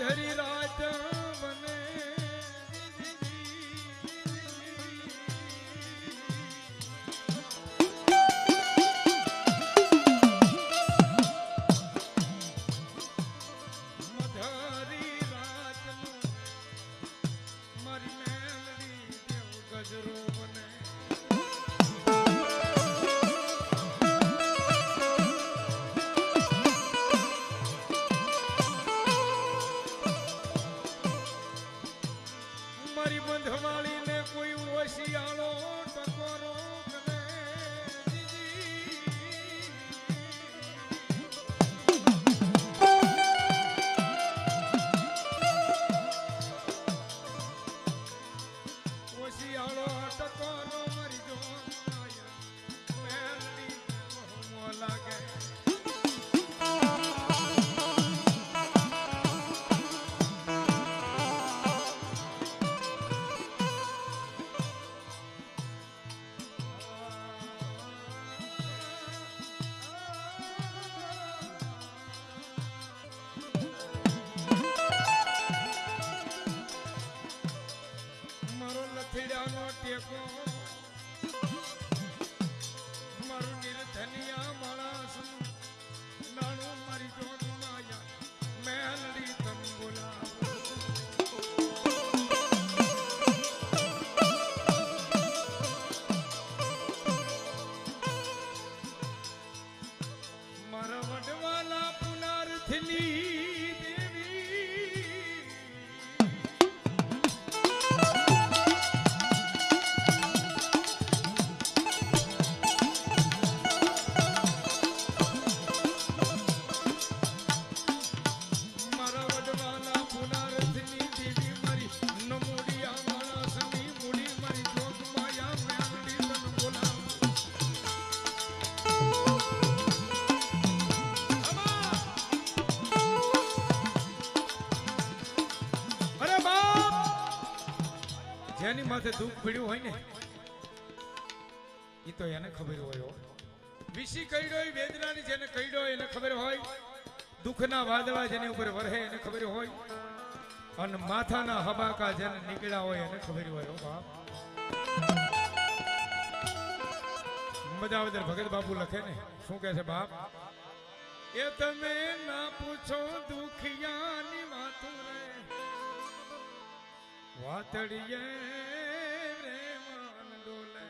મધરી રાત ટેકો જેની માથે દુઃખ પીડ્યું હોય ને એ તો એને ખબર હોય. વિશી કઈડો હોય વેદનાની જેને કઈડો એને ખબર હોય. દુઃખના વાદળા જેની ઉપર વરહે એને ખબર હોય. અને માથાના હબાકા જેને નીકળ્યા હોય એને ખબર હોય બાપ. મજાવદર ભગત બાપુ લખે ને, શું કહે છે બાપ? એ તમે ના પૂછો દુખિયાની વાતો રે. વાતડીએ રે મન ડોલે.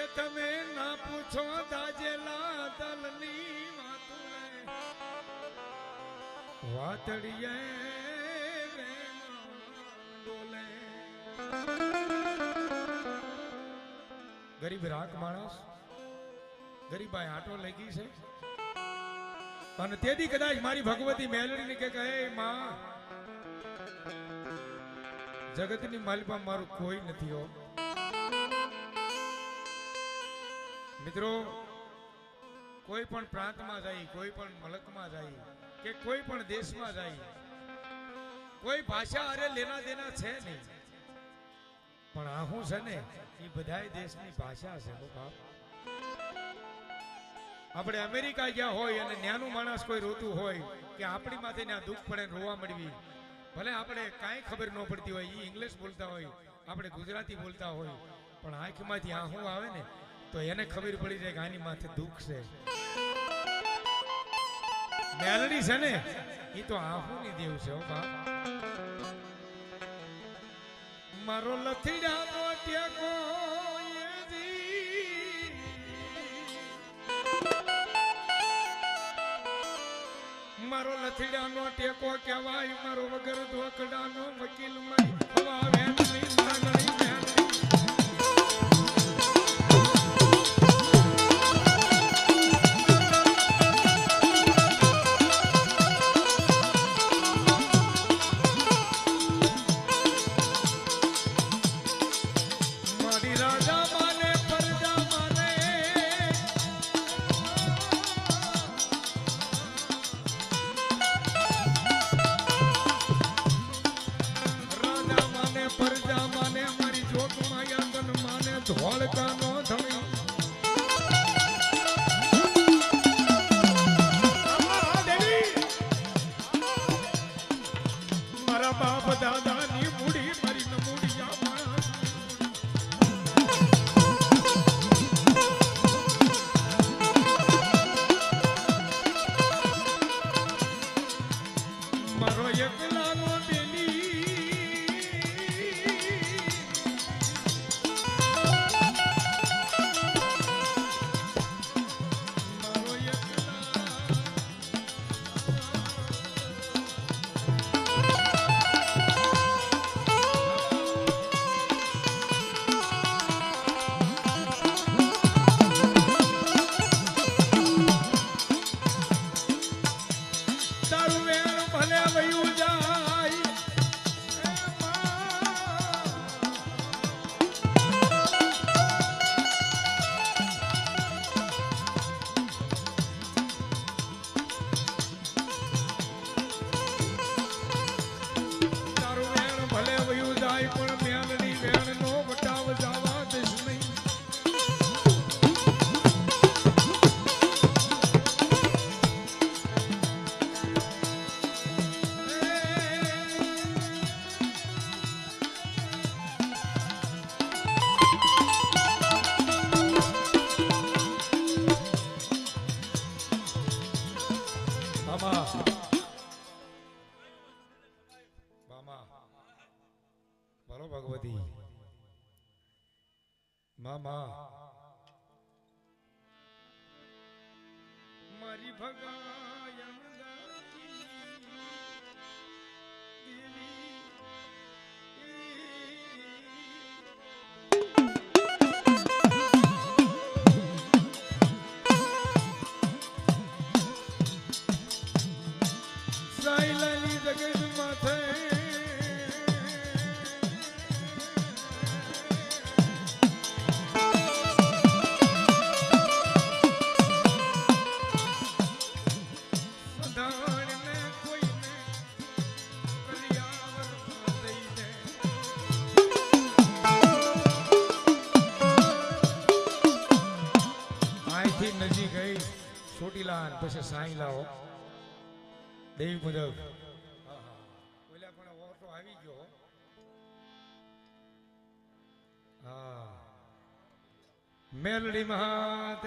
એ તમે ના પૂછો દાજેલા દલની રે વાતડીએ રે મન ડોલે. ગરીબ રાખ માણસ ગરીબાઈ આટો લાગી છે. અને તેથી કદાચ મારી ભગવતી મેલડીને કે કહે માં, જગતની માલિપા મારું કોઈ નથી હો. મિત્રો, કોઈ પણ પ્રાંતમાં જાય, કોઈ પણ મલકમાં જાય, કે કોઈ પણ દેશમાં જાય, કોઈ ભાષા અરે લેના દેના છે નહીં. પણ આ હું છે ને, એ બધાય દેશની ભાષા છે બાપ. આપણે અમેરિકા ગયા હોય અને ન્યાનું માણસ કોઈ રોતું હોય કે આપણી માથે ત્યાં દુઃખ પડે રોવા મળવી. ભલે આપણે કાંઈ ખબર ન પડતી હોય એ ઇંગ્લિશ બોલતા હોય, આપણે ગુજરાતી બોલતા હોય, પણ આંખમાંથી આહું આવે ને, તો એને ખબર પડી જાય કે આની માથે દુઃખ છે. મેલડી છે ને એ તો આહુની દેવ છે બાપ. મારો લથીડાનો ટેકો એજી. મારો લથડાનો ટેકો કહેવાય મારો વગર ધોકડાનો વકીલ મારી હવા વેણની to all the મામા. મારી ભગાયણ નજીક ગઈ. ચોટીલા પછી સાંઈ લાવો દેવી મુજબ ઓલા પણ ઓટો આવી ગયો. હા. મેલડી મહાત